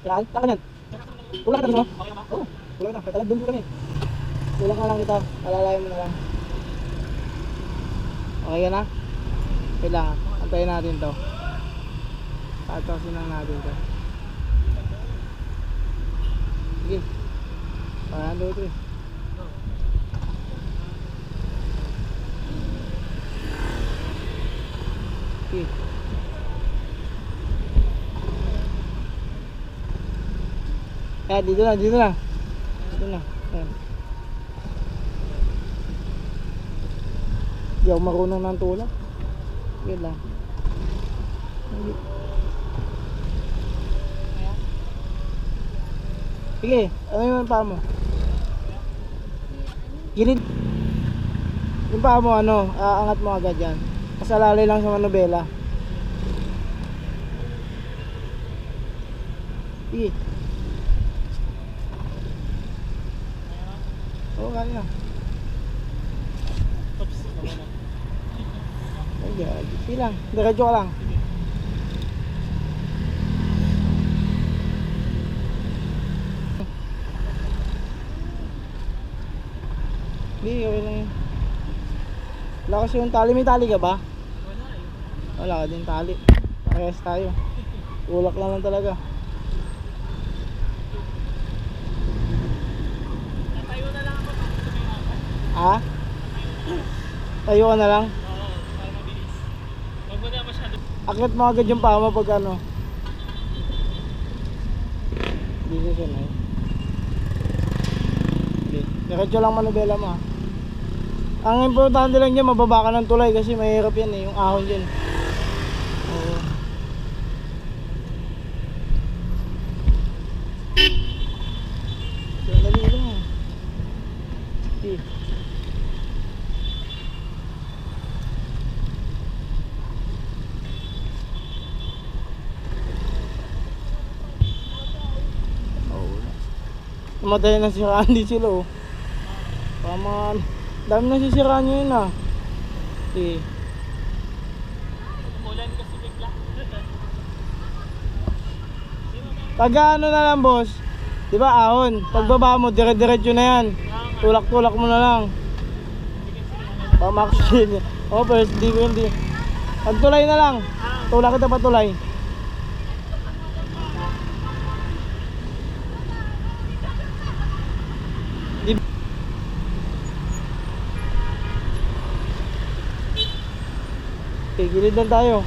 Yan, taka yan. Kulang ka mo? Oo, kulang ka. Katalag doon kami. Kulang ka lang kita. Alalayan mo na lang. Okay ka na? Kailangan. Antayin natin to. Tatasin lang natin to. Sige. Parang doon ito eh. Sige. Kaya dito na, dito na. Dito na. Ayan. Hindi marunong ng tulak. Sige lang. Sige, ano yung paa mo? Gilid. Yung paa mo ano, aangat mo agad yan. Kasalalay lang sa manubela. Sige. Oo, kaya. Ay, gagi. Sige lang. Diretso ka lang. Hindi, okay lang yun. Wala kasi yung tali. May tali ka ba? Wala ka din tali. Parehas tayo. Ulak lang lang talaga. Tayo na lang ako pag gusto mo yung Ha? Tayo ka na lang. Oo, para mabilis. Huwag mo na masyado. Akit mo agad yung paa mo pag ano. Hindi siya sanay. Hindi. Diretso lang manubela mo ha. Ang importante lang dyan, mababa ka ng tulay kasi mahirap yan eh, yung ahon dyan. Oo. Sandali lang. Sige. Oo. Namatay na si Randy sila oh. Tama. Dami na sisiraan nyo yun ah. Okay. Umulan kasi bigla. Taga ano na lang boss. Di ba ahon? Pagbaba mo, dire-diretso na yan. Tulak-tulak mo na lang. Pamaksin. Oh, first di ko hindi. Pagtulay na lang. Tulak kita patulay. Okay, gilid lang tayo.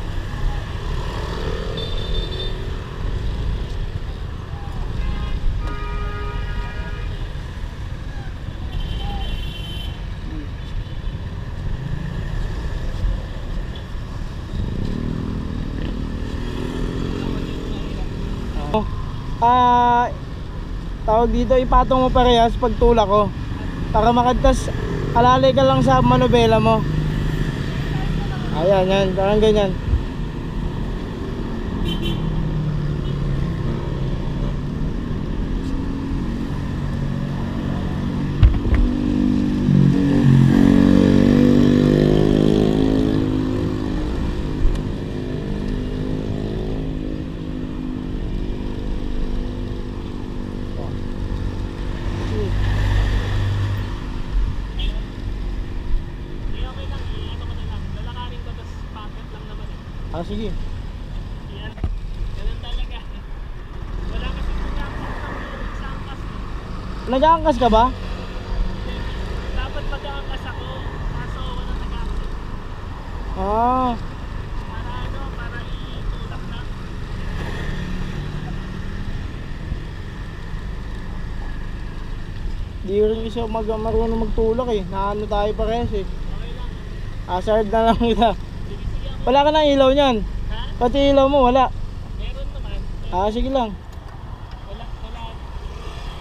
Oh. Ah, tawag dito, ipatong mo parehas pag tulak ko. Para makadtas, alalay ka lang sa manubela mo. Ayan, yan, parang ganyan. Hindi okay lang. Ano mo na lang. Lalakarin ko tapos packet lang naman eh. Ah, sige. Yan. Ganun talaga. Wala kasi pagkakasang ng isang angkas. Nag-aangkas ka ba? Dapat mag-aangkas ako. Kaso wala nag-aangkas. Ah, Para ano, para itulak na. di rin isa mag marunong magtulak eh. Naano tayo parehas eh. Okay lang. Hazard na lang kita. Wala ka ng ilaw niyan. Ha? Pati ilaw mo, wala. Meron naman. Ah, sige lang. Wala, wala.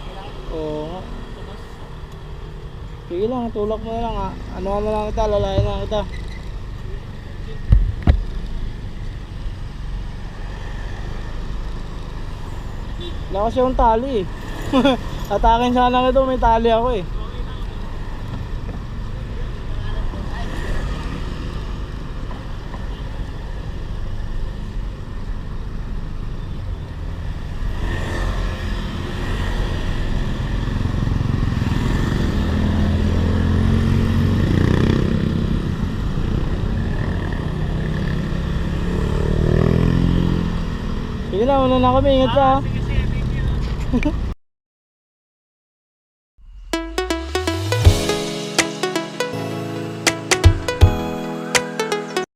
Wala. Oo. Sige lang, tulak mo na lang ha. Ano na lang kita, lalayan na kita. Wala kasi yung tali eh. Atakin sana ito, may tali ako eh. Sige na, una na kami. Ingat ka. Ah, sige, sige. Thank you.